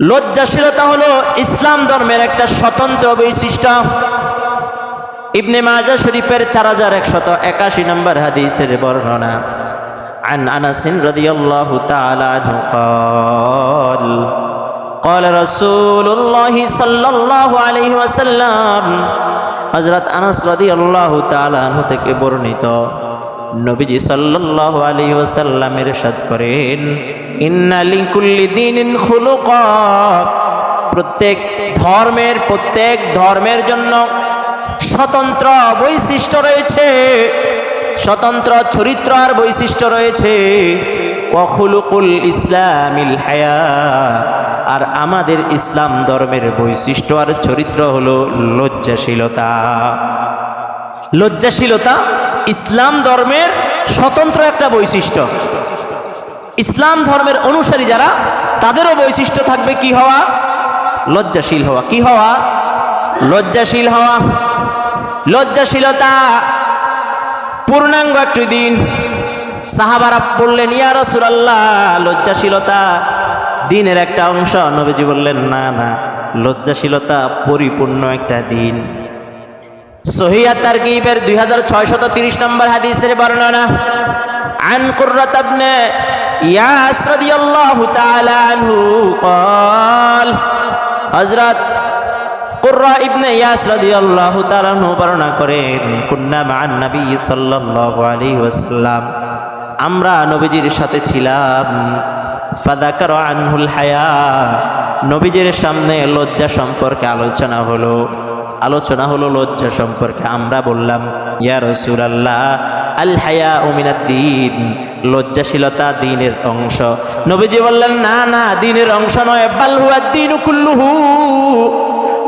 লজ্জাশীলতা হলো ইসলাম ধর্মের একটা স্বতন্ত্র বৈশিষ্ট্য ইবনে মাজা শরীফের চার হাজার একশত একাশি নম্বর হাদিসের বর্ণনা عن أنس رضي الله تعالى عنه قال قال رسول الله صلى الله عليه وسلم হযরত আনাস রাদিয়াল্লাহু তাআলা আনহু থেকে বর্ণিত নবীজি সাল্লাল্লাহু আলাইহি ওয়াসাল্লাম ইরশাদ করেন প্রত্যেক ধর্মের প্রত্যেক ধর্মের জন্য স্বতন্ত্র বৈশিষ্ট্য রয়েছে। স্বতন্ত্র চরিত্র আর বৈশিষ্ট্য রয়েছে। ওয়াখুলুকুল ইসলামিল হায়া। আর আমাদের ইসলাম ধর্মের বৈশিষ্ট্য আর চরিত্র হলো লজ্জাশীলতা। লজ্জাশীলতা ইসলাম ধর্মের স্বতন্ত্র একটা বৈশিষ্ট্য। ইসলাম ধর্মের অনুসারী যারা, তাদেরও বৈশিষ্ট্য থাকবে কি হওয়া? লজ্জাশীল হওয়া। কি হওয়া? লজ্জাশীল হওয়া। লজ্জাশীলতা। পূর্ণাঙ্গ একটি দিন। সাহাবারা বললেন ইয়ার সুরাল্লাহ লজ্জাশীলতা দিনের একটা অংশ। নবীজি বললেন, না না, লজ্জাশীলতা পরিপূর্ণ একটা দিন। সহিয়া তারকিবের দুই হাজার ছয়শত তিরিশ নম্বর হাদিসের বর্ণনা, আন ইয়াস রাদিয়াল্লাহু তাআলা আনহু قال হযরত কুররা ইবনে ইয়াস রাদিয়াল্লাহু তাআলা আনহু বর্ণনা করেন কুন্না মা'আন নবী সাল্লাল্লাহু আলাইহি ওয়াসাল্লাম আমরা নবীজির সাথে ছিলাম ফাদাকার আনহুল হায়া নবীজির সামনে লজ্জা সম্পর্কে আলোচনা হলো আলোচনা হলো লজ্জা সম্পর্কে। আমরা বললাম, ইয়া রসুল আল্লাহ আল হায়া দিন লজ্জাশীলতা দিনের অংশ। নবীজি বললেন, না না, দিনের অংশ নয়। বাল হুয়া দিন কুল্লুহু।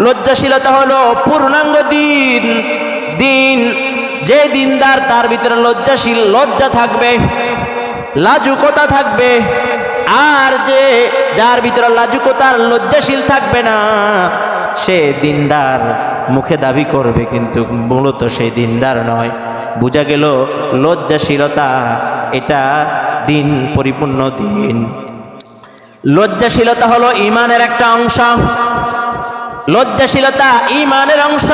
লজ্জাশীলতা হলো পূর্ণাঙ্গ দিন। দিন, যে দিনদার তার ভিতরে লজ্জাশীল, লজ্জা থাকবে, লাজুকতা থাকবে। আর যে, যার ভিতরে লাজুকতার, লজ্জাশীল থাকবে না সে দিনদার মুখে দাবি করবে কিন্তু মূলত সেই দিনদার নয় বোঝা গেল লজ্জাশীলতা এটা দিন পরিপূর্ণ দিন লজ্জাশীলতা হলো ইমানের একটা অংশ লজ্জাশীলতা ইমানের অংশ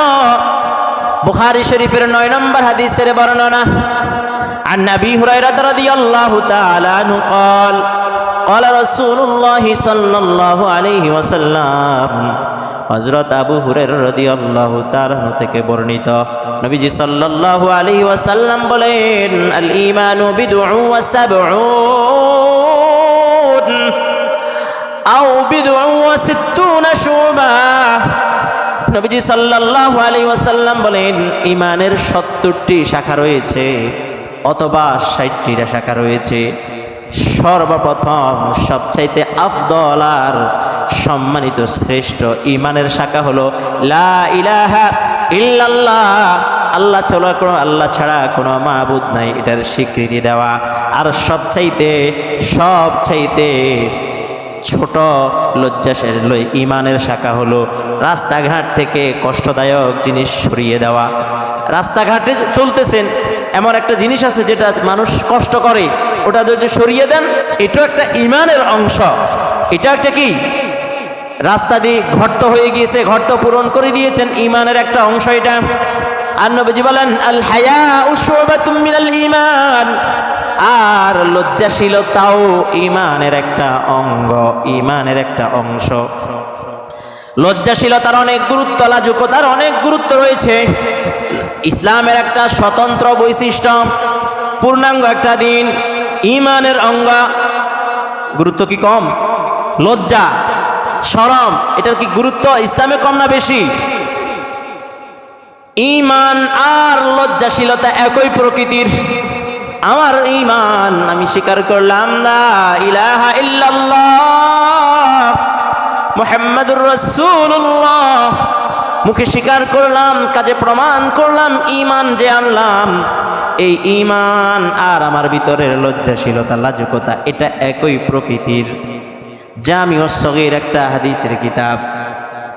বুখারী শরীফের নয় নম্বর হাদিসের বর্ণনা عن ابي هريره رضي الله تعالى عنه قال قال رسول الله صلى الله عليه وسلم হযরত আবু হুরায়রা রাদিয়াল্লাহু তাআলা থেকে বর্ণিত। নবীজি সাল্লাল্লাহু আলাইহি ওয়াসাল্লাম বলেন আল ঈমানু বিদউ ওয়া সাবউন আও বিদউ ওয়া সিত্তুনা শুবা। নবীজি সাল্লাল্লাহু আলাইহি ওয়াসাল্লাম বলেন, ঈমানের 70টি শাখা রয়েছে, অথবা ষাটটিটা শাখা রয়েছে। সর্বপ্রথম, সবচাইতে আফদল আর সম্মানিত শ্রেষ্ঠ ইমানের শাখা হলো, লা ইলাহা আল্লাহ চলো কোনো, আল্লাহ ছাড়া কোনো মাহবুদ নাই, এটার স্বীকৃতি দেওয়া। আর সবচাইতে সবচাইতে ছোট লজ্জাসের ইমানের শাখা হলো, রাস্তাঘাট থেকে কষ্টদায়ক জিনিস সরিয়ে দেওয়া। রাস্তাঘাটে চলতেছেন, এমন একটা জিনিস আছে যেটা মানুষ কষ্ট করে। ওটা যদি সরিয়ে দেন, এটাও একটা ইমানের অংশ। এটা একটা কি? রাস্তা দিয়ে ঘর্ত হয়ে গিয়েছে ঘর্ত পূরণ করে দিয়েছেন ইমানের একটা অংশ এটা। আর নবীজি বলেন, আল হায়া উসবাতুম মিনাল ঈমান। আর লজ্জাশীলতাও ইমানের একটা অঙ্গ ইমানের একটা অংশ। লজ্জাশীলতার অনেক গুরুত্ব, লাজুকতার অনেক গুরুত্ব রয়েছে। ইসলামের একটা স্বতন্ত্র বৈশিষ্ট্য, পূর্ণাঙ্গ একটা দিন ইমানের অঙ্গা। গুরুত্ব কি কম? লজ্জা, সরম, এটার কি গুরুত্ব? ইসলামে কম না বেশি? ইমান আর লজ্জাশীলতা একই প্রকৃতির। আমার ইমান আমি স্বীকার করলাম না ইলাহা ইল্লাল্লাহ মুহাম্মাদুর রাসূলুল্লাহ। মুখে স্বীকার করলাম কাজে প্রমাণ করলাম ইমান যে আনলাম এই ইমান আর আমার ভিতরের লজ্জাশীলতা লাজুকতা এটা একই প্রকৃতির জামিও সগীর একটা হাদিসের কিতাব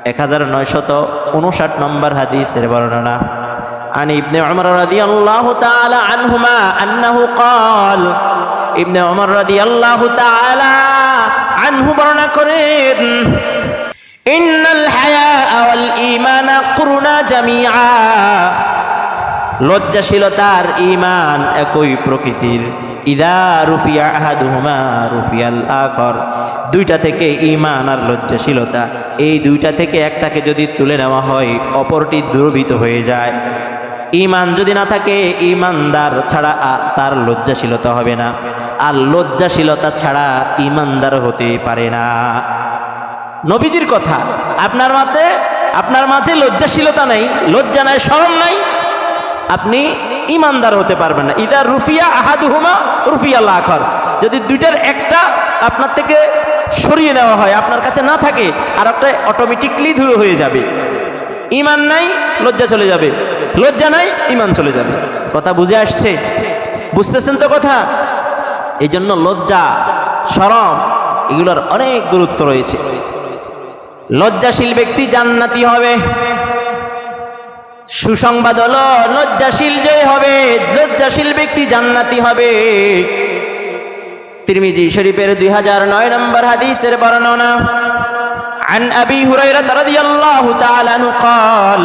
এক হাজার নয়শত উনষাট নম্বর হাদিসের বর্ণনা عن ابن عمر رضي الله تعالى عنهما أنه قال ابن عمر رضي الله تعالى আনহু বর্ণনা করেন হায়া জামিআ। লজ্জাশীলতার ইমান একই প্রকৃতির। ইদা রুফিয়া আহাদুহুমা রুফিয়াল আখর। দুইটা থেকে ইমান আর লজ্জাশীলতা। এই দুইটা থেকে একটাকে যদি তুলে নেওয়া হয়, অপরটি দুর্বৃত হয়ে যায়। ইমান যদি না থাকে, ঈমানদার ছাড়া তার লজ্জাশীলতা হবে না। আর লজ্জাশীলতা ছাড়া ইমানদার হতে পারে না। নবীজির কথা। আপনার মাঝে আপনার মাঝে লজ্জাশীলতা নাই, লজ্জা নাই শরম নাই। আপনি ইমানদার হতে পারবেন না। ইদার রুফিয়া আহাদুহুমা রুফিয়া লাখর যদি দুইটার একটা আপনার থেকে সরিয়ে নেওয়া হয়, আপনার কাছে না থাকে আর একটা অটোমেটিকলি ধুয়ে হয়ে যাবে। ইমান নাই, লজ্জা চলে যাবে। লজ্জা নাই, ইমান চলে যাবে। কথা বুঝে আসছে? বুঝতেছেন তো কথা? এই জন্য লজ্জা, সরম, এগুলোর অনেক গুরুত্ব রয়েছে। লজ্জাশীল ব্যক্তি জান্নাতি হবে সুসংবাদ হলো লজ্জাশীল যে হবে লজ্জাশীল ব্যক্তি জান্নাতি হবে তিরমিজি শরীফের দুই হাজার নয় নম্বর হাদিসের বর্ণনা عن أبي هريرة رضي الله تعالى عنه قال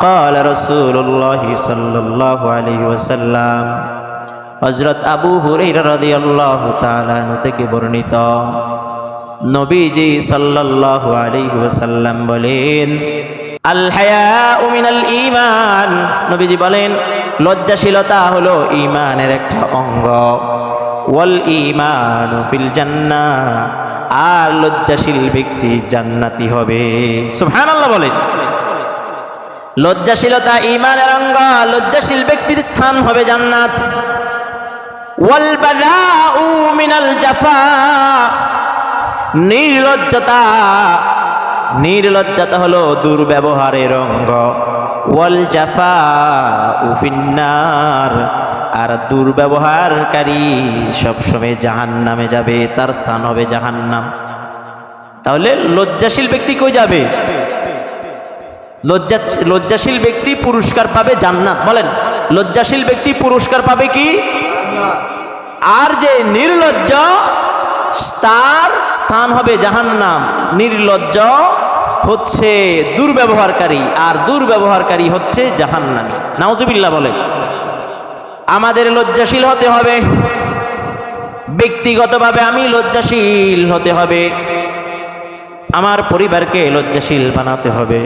قال رسول الله صلى الله عليه وسلم হজরত আবু হুরাইরা রাদিয়াল্লাহু তাআলা আনহু থেকে বর্ণিত নবীজি সাল্লাল্লাহু আলাইহি বলেন, আল হায়াউ মিনাল নবীজি বলেন, লজ্জাশীলতা হলো ঈমানের একটা অঙ্গ। ওয়াল ঈমানু ফিল জান্নাহ। আর লজ্জাশীল ব্যক্তি জান্নাতি হবে। সুবহানাল্লাহ বলেন। লজ্জাশীলতা ঈমানের অঙ্গ, লজ্জাশীল ব্যক্তির স্থান হবে জান্নাত। ওয়াল বাদাউ মিনাল জাফা। নির্লজ্জতা। নির্লজ্জতা হলো দুর্ব্যবহারের অঙ্গ। ওয়াল জাফা উফিন্নার আর দুর্ব্যবহারকারী সবসময় জাহান নামে যাবে, তার স্থান হবে জাহান্নাম। তাহলে লজ্জাশীল ব্যক্তি কই যাবে? লজ্জা, লজ্জাশীল ব্যক্তি পুরস্কার পাবে জান্নাত। বলেন, লজ্জাশীল ব্যক্তি পুরস্কার পাবে কি? আর যে নির্লজ্জ তার স্থান হবে জাহান্নাম। নির্লজ্জ হচ্ছে দুর্ব্যবহারকারী আর দুর্ব্যবহারকারী হচ্ছে জাহান্নামী। নাউজুবিল্লাহ বলেন, আমাদের লজ্জাশীল হতে হবে। ব্যক্তিগতভাবে আমি লজ্জাশীল হতে হবে। আমার পরিবারকে লজ্জাশীল বানাতে হবে।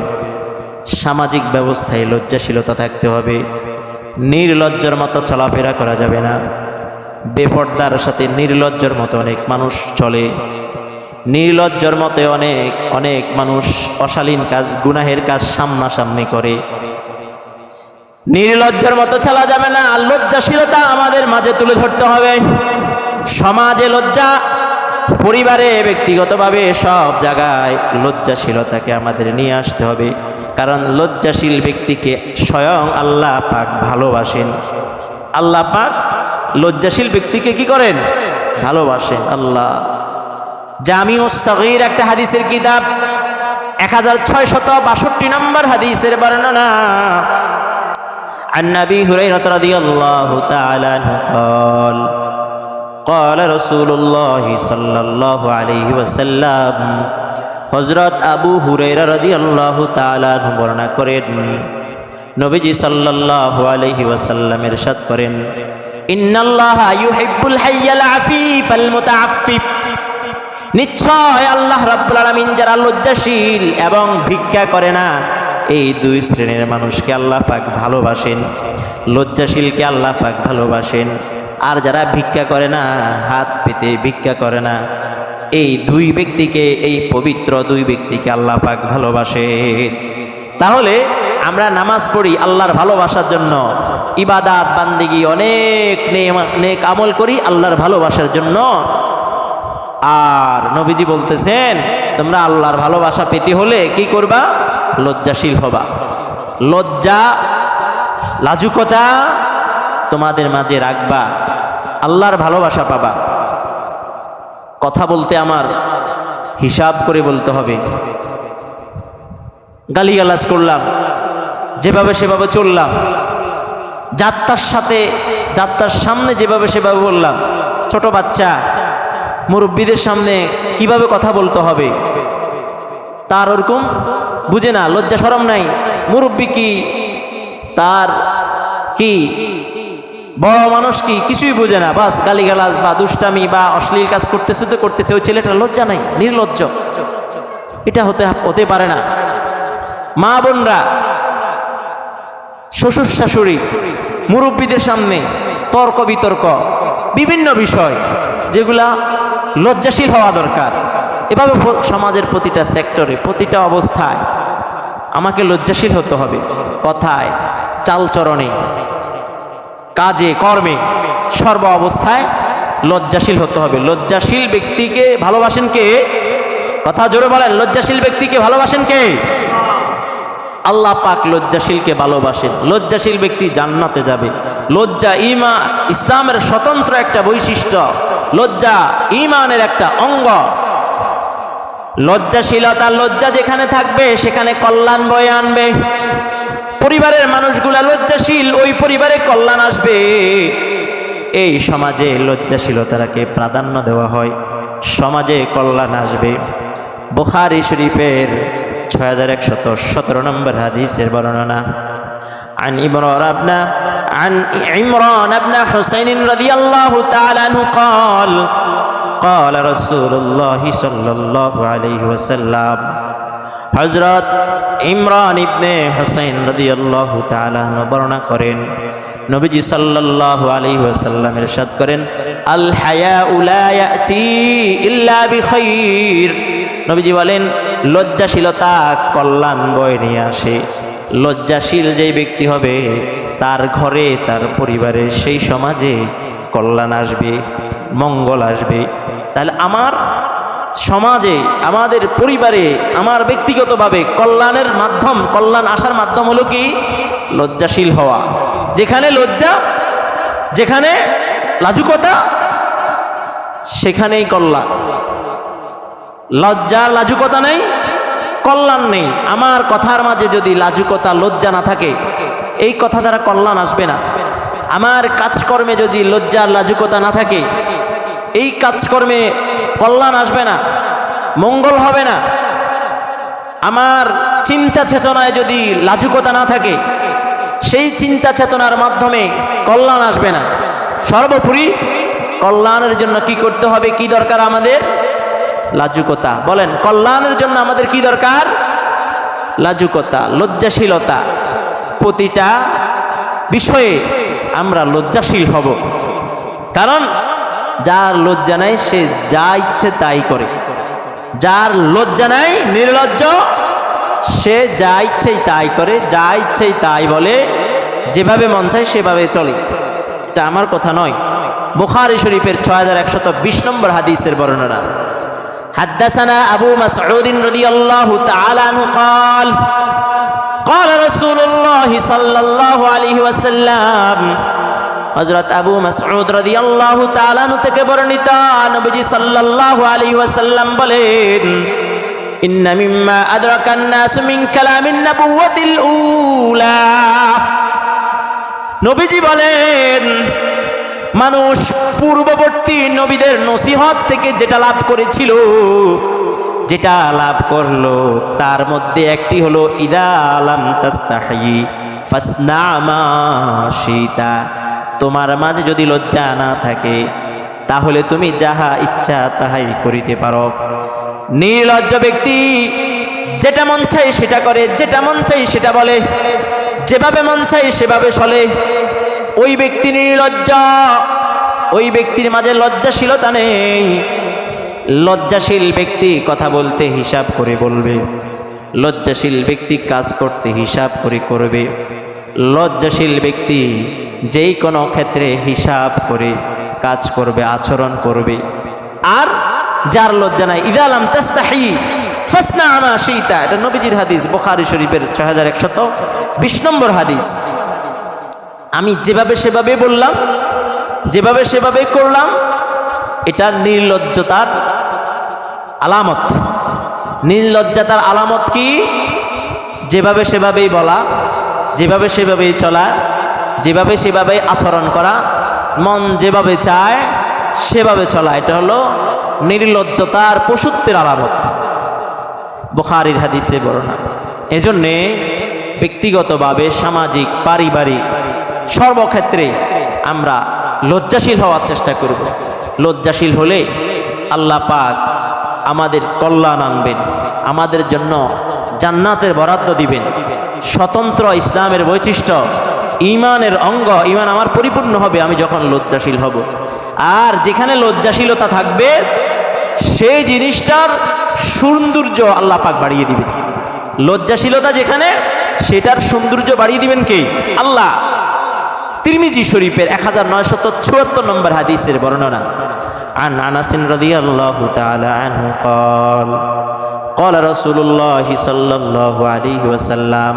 সামাজিক ব্যবস্থায় লজ্জাশীলতা থাকতে হবে। নির্লজ্জর মতো চলাফেরা করা যাবে না। বেপর্দার সাথে নির্লজ্জর মতো অনেক মানুষ চলে। নির্লজ্জর মতে অনেক অনেক মানুষ অশালীন কাজ, গুনাহের কাজ সামনাসামনি করে। নির্লজ্জর মতো চলা যাবে না, লজ্জাশীলতা আমাদের মাঝে তুলে ধরতে হবে। সমাজে লজ্জা, পরিবারে ব্যক্তিগতভাবে সব জায়গায় লজ্জাশীলতাকে আমাদের নিয়ে আসতে হবে। কারণ লজ্জাশীল ব্যক্তিকে স্বয়ং আল্লাহ পাক ভালোবাসেন। আল্লাহ পাক লজ্জাশীল ব্যক্তিকে কি করেন ভালোবাসেন আল্লাহ জামিউ সগীর একটা হাদিসের কিতাব এক হাজার ছয় শত বাষট্টি নম্বর হাদিসের বর্ণনা عن ابي هريره رضي الله تعالى عنه قال قال رسول الله صلى الله عليه وسلم হজরত আবু হুরাইরা রাদিয়াল্লাহু তাআলা আনহু বর্ণনা করেন নবীজি সাল্লাল্লাহু আলাইহি ওয়াসাল্লাম ইরশাদ করেন নিশ্চয় আল্লাহ রাব্বুল আলামিন যারা লজ্জাশীল এবং ভিক্ষা করে না, এই দুই শ্রেণির মানুষকে আল্লাহ পাক ভালোবাসেন, লজ্জাশীলকে আল্লাহ পাক ভালোবাসেন। আর যারা ভিক্ষা করে না, হাত পেতে ভিক্ষা করে না, এই দুই ব্যক্তিকে, এই পবিত্র দুই ব্যক্তিকে আল্লাহ পাক ভালোবাসেন। তাহলে আমরা নামাজ পড়ি আল্লাহর ভালোবাসার জন্য। ইবাদাত, বান্দিগি, অনেক নেক- আমল করি আল্লাহর ভালোবাসার জন্য। আর নবীজি বলতেছেন, তোমরা আল্লাহর ভালোবাসা পেতে হলে কি করবা? লজ্জাশীল হবা। লজ্জা, লাজুকতা তোমাদের মাঝে রাখবা। আল্লাহর ভালোবাসা পাবা। কথা বলতে আমার হিসাব করে বলতে হবে। গালিগালাজ করলাম। যেভাবে সেভাবে চললাম। যাত্রার সাথে যাত্রার সামনে যেভাবে সেভাবে বললাম, ছোট বাচ্চা, মুরব্বীদের সামনে কীভাবে কথা বলতে হবে? তার ওরকম বুঝে না, লজ্জা সরম নাই। মুরব্বী কি? তার কি? বড় মানুষ কি? কিছুই বুঝে না। বাস, গালিগালাজ বা দুষ্টামি বা অশ্লীল কাজ করতেছে তো করতেছে। ওই ছেলেটা লজ্জা নাই, নির্লজ্জ। এটা হতে হতে পারে না। মা বোনরা শ্বশুর শাশুড়ি, মুরব্বীদের সামনে তর্ক বিতর্ক, বিভিন্ন বিষয় যেগুলা লজ্জাশীল হওয়া দরকার। এভাবে সমাজের প্রতিটা সেক্টরে, প্রতিটা অবস্থায় আমাকে লজ্জাশীল হতে হবে। কথায়, চালচরণে, কাজে, কর্মে সর্ব অবস্থায় লজ্জাশীল হতে হবে। লজ্জাশীল ব্যক্তিকে ভালোবাসেন কে? কথা জোরে বলেন, লজ্জাশীল ব্যক্তিকে ভালোবাসেন কে? আল্লাহ পাক লজ্জাশীলকে ভালোবাসেন। লজ্জাশীল ব্যক্তি জান্নাতে যাবে। লজ্জা ইমা, ইসলামের স্বতন্ত্র একটা বৈশিষ্ট্য। লজ্জা ইমানের একটা অঙ্গ। লজ্জাশীলতা, লজ্জা যেখানে থাকবে, সেখানে কল্যাণ বয়ে আনবে। পরিবারের মানুষগুলা লজ্জাশীল, ওই পরিবারে কল্যাণ আসবে। এই সমাজে লজ্জাশীলতাকে প্রাধান্য দেওয়া হয়। সমাজে কল্যাণ আসবে। বুখারি শরীফের ছয় হাজার একশত সতেরো নম্বর হাদিসের বর্ণনা عن إمران بن عن عمران بن حسين رضي الله تعالى عنه قال قال رسول الله صلى الله عليه وسلم হজরত ইমরান ইবনে হোসেন রাদিয়াল্লাহু তাআলা বর্ণনা করেন নবীজি সাল্লাল্লাহু আলাইহি ওয়াসাল্লাম ইরশাদ করেন আল হায়াউ লা ইয়াতি ইল্লা বিখাইর নবীজি বলেন লজ্জাশীলতা কল্যাণ বয়ে নিয়ে আসে। লজ্জাশীল যেই ব্যক্তি হবে, তার ঘরে, তার পরিবারে সেই সমাজে কল্যাণ আসবে, মঙ্গল আসবে। তাহলে আমার সমাজে, আমাদের পরিবারে, আমার ব্যক্তিগতভাবে কল্যাণের মাধ্যম, কল্যাণ আসার মাধ্যম হলো কি? লজ্জাশীল হওয়া। যেখানে লজ্জা, যেখানে লাজুকতা, সেখানেই কল্যাণ। লজ্জা, লাজুকতা নেই, কল্যাণ নেই। আমার কথার মাঝে যদি লাজুকতা, লজ্জা না থাকে, এই কথা দ্বারা কল্যাণ আসবে না। আমার কাজকর্মে যদি লজ্জা, লাজুকতা না থাকে, এই কাজকর্মে কল্যাণ আসবে না, মঙ্গল হবে না। আমার চিন্তা চেতনায় যদি লাজুকতা না থাকে, সেই চিন্তা চেতনার মাধ্যমে কল্যাণ আসবে না। সর্বোপরি কল্যাণের জন্য কি করতে হবে, কি দরকার আমাদের? লাজুকতা। বলেন, কল্যাণের জন্য আমাদের কি দরকার? লাজুকতা, লজ্জাশীলতা। প্রতিটা বিষয়ে আমরা লজ্জাশীল হব। কারণ যার লজ্জা নাই, সে যা ইচ্ছে তাই করে। যার লজ্জা নাই, নির্লজ্জ, সে যা ইচ্ছেই তাই করে, যা ইচ্ছেই তাই বলে, যেভাবে মন চায় সেভাবে চলে। এটা আমার কথা নয়। বুখারি শরীফের ছয় হাজার একশত বিশ নম্বর হাদিসের বর্ণনা। حدثنا أبو مسعود رضي الله تعالى عنه قال قال رسول الله صلى الله عليه وسلم হযরত আবু মাসউদ রাদিয়াল্লাহু তাআলা আনহু থেকে বর্ণিত নবীজি সাল্লাল্লাহু আলাইহি ওয়াসাল্লাম বলেন ইন্না মিম্মা আদরাকান নাসু মিন কালামিন নাবুওয়াতিল উলা নবীজি বলেন মানুষ পূর্ববর্তী নবীদের নসিহত থেকে যেটা লাভ করেছিল, যেটা লাভ করল, তার মধ্যে একটি হলো, ইদা ফাসনামা সীতা তোমার মাঝে যদি লজ্জা না থাকে, তাহলে তুমি যাহা ইচ্ছা তাহাই করিতে পারো। নির্লজ্জ ব্যক্তি যেটা মন চাই সেটা করে, যেটা মন চাই সেটা বলে, যেভাবে মন চাই সেভাবে চলে। ওই ব্যক্তি নির্লজ্জ ওই ব্যক্তির মাঝে লজ্জাশীলতা নেই। লজ্জাশীল ব্যক্তি কথা বলতে হিসাব করে বলবে। লজ্জাশীল ব্যক্তি কাজ করতে হিসাব করে করবে। লজ্জাশীল ব্যক্তি যেই কোনো ক্ষেত্রে হিসাব করে কাজ করবে, আচরণ করবে। আর যার লজ্জা নাই ইদালাম তাস্তাহি, ফাসনা আমা শীতা এটা নবীজির হাদিস, বুখারী শরীফের ছয় হাজার একশত বিশ নম্বর হাদিস। আমি যেভাবে সেভাবে বললাম, যেভাবে সেভাবে করলাম, এটা নির্লজ্জতার আলামত। নির্লজ্জাতার আলামত কি? যেভাবে সেভাবেই বলা, যেভাবে সেভাবেই চলা, যেভাবে সেভাবেই আচরণ করা, মন যেভাবে চায়, সেভাবে চলা, এটা হলো নির্লজ্জতার পশুত্বের আলামত। বুখারির হাদিসে বর্ণনা। এজন্যে ব্যক্তিগতভাবে, সামাজিক, পারিবারিক সর্বক্ষেত্রে আমরা লজ্জাশীল হওয়ার চেষ্টা করব। লজ্জাশীল হলে আল্লাহ পাক আমাদের কল্যাণ আনবেন, আমাদের জন্য জান্নাতের বরাদ্দ দিবেন। স্বতন্ত্র ইসলামের বৈশিষ্ট্য ইমানের অঙ্গ ইমান আমার পরিপূর্ণ হবে, আমি যখন লজ্জাশীল হব। আর যেখানে লজ্জাশীলতা থাকবে, সেই জিনিসটার সৌন্দর্য আল্লাহ পাক বাড়িয়ে দিবেন। লজ্জাশীলতা যেখানে, সেটার সৌন্দর্য বাড়িয়ে দিবেন কে? আল্লাহ। তিরমিজি শরীফের এক হাজার নয়শত চুয়াত্তর নম্বর হাদিসের বর্ণনা عن أنس رضي الله تعالى عنه قال قال رسول الله صلى الله عليه وسلم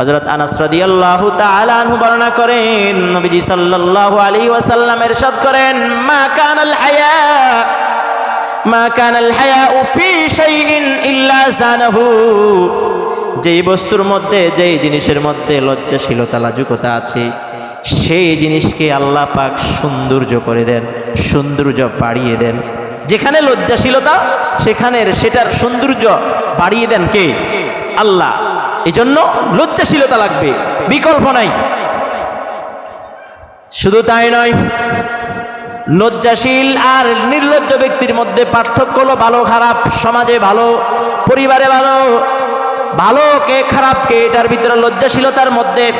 হযরত আনাস রাদিয়াল্লাহু তাআলা আনহু বর্ণনা করেন নবীজি সাল্লাল্লাহু আলাইহি ওয়াসাল্লাম ইরশাদ করেন মা কানাল হায়া মা কানাল হায়া ফি শাইইন ইল্লা জানাহু যেই বস্তুর মধ্যে যেই জিনিসের মধ্যে লজ্জাশীলতা লাজুকতা আছে সেই জিনিসকে আল্লাহ পাক সৌন্দর্য করে দেন, সৌন্দর্য বাড়িয়ে দেন। যেখানে লজ্জাশীলতা সেখানের সেটার সৌন্দর্য বাড়িয়ে দেন কে? আল্লাহ। এজন্য লজ্জাশীলতা লাগবে, বিকল্প নাই। শুধু তাই নয়, লজ্জাশীল আর নির্লজ্জ ব্যক্তির মধ্যে পার্থক্য হলো ভালো, খারাপ, সমাজে ভালো, পরিবারে ভালো। ভালো কে, খারাপ কে, এটার ভিতরে লজ্জাশীলতার মধ্যে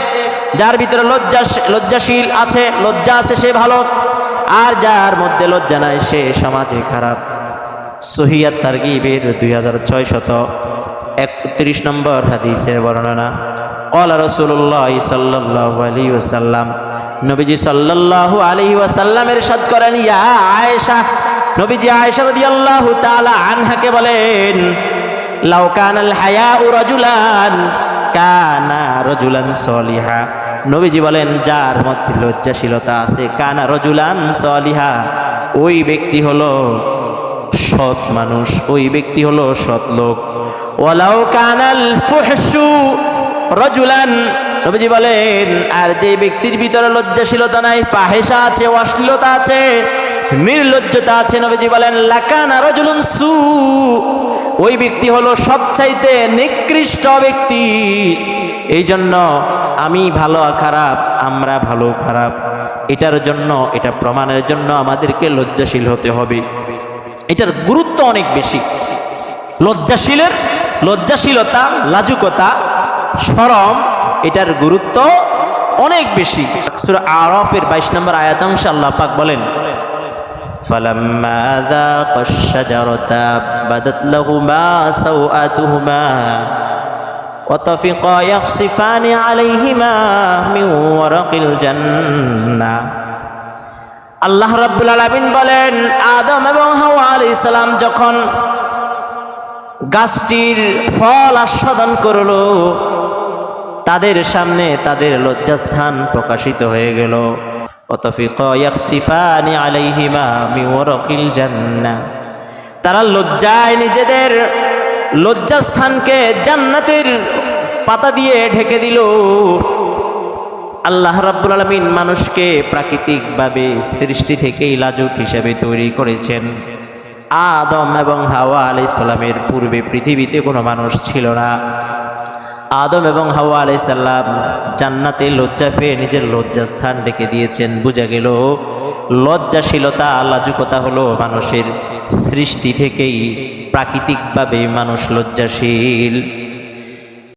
যার ভিতরে লজ্জা লজ্জাশীল আছে, লজ্জা আছে সে ভালো, আর যার মধ্যে লজ্জা নাই সে সমাজে খারাপ। সহিয়াত তারগিবের দুই হাজার ছয় শত একত্রিশ নম্বর হাদিসের বর্ণনা। কলা রসুল্লাহ সাল্লাহ আলী ওসাল্লাম নবীজি সাল্লাল্লাহু আলাইহি ওয়াসাল্লাম সাদ করেন, ইয়া আয়েশা নবীজি আয়েশা রাদিয়াল্লাহু তালা আনহাকে বলেন লাউকানাল হায়া ও রজুলান, কানা রজুলান সলিহা নবীজি বলেন, যার মধ্যে লজ্জাশীলতা আছে, কানা রজুলান সলিহা। ওই ব্যক্তি হলো সৎ মানুষ, ওই ব্যক্তি হলো সৎ লোক। ওয়ালাউ কানাল ফুহশু রজুলান। নবীজি বলেন, আর যে ব্যক্তির ভিতরে লজ্জাশীলতা নাই ফাহেসা আছে, অশ্লীলতা আছে, নির্লজ্জতা আছে, নবীজি বলেন, লাকানা রজুলুন সু ওই ব্যক্তি হলো সবচাইতে নিকৃষ্ট ব্যক্তি। এই জন্য আমি ভালো খারাপ আমরা ভালো খারাপ এটার জন্য এটা প্রমাণের জন্য আমাদেরকে লজ্জাশীল হতে হবে এটার গুরুত্ব অনেক বেশি লজ্জাশীলের লজ্জাশীলতা লাজুকতা সরম এটার গুরুত্ব অনেক বেশি সূরা আরফের বাইশ নম্বর আয়াতাংশ আল্লাহ পাক বলেন فلما ذاق الشجرة بدت لهما سوآتهما وطفقا يخصفان عليهما من ورق الجنة আল্লাহ রাব্বুল আলামিন বলেন আদম এবং হাওয়া আলাইহিস সালাম যখন গাছটির ফল আস্বাদন করলো তাদের সামনে তাদের লজ্জাস্থান প্রকাশিত হয়ে গেল অতফিকা ইয়াকসিফানি আলাইহিমা মিন ওয়ারাকিল জান্নাহ তারা লজ্জায় নিজেদের লজ্জাস্থানকে জান্নাতের পাতা দিয়ে ঢেকে দিল। আল্লাহ রাব্বুল আলমিন মানুষকে প্রাকৃতিকভাবে সৃষ্টি থেকেই লাজুক হিসেবে তৈরি করেছেন। আদম এবং হাওয়া আলাই সাল্লামের পূর্বে পৃথিবীতে কোনো মানুষ ছিল না। আদম এবং হাওয়া আলাই সাল্লাম জান্নাতে লজ্জা পেয়ে নিজের লজ্জাস্থান রেখে দিয়েছেন। বোঝা গেল, লজ্জাশীলতা, লাজুকতা হলো মানুষের সৃষ্টি থেকেই প্রাকৃতিকভাবে মানুষ লজ্জাশীল।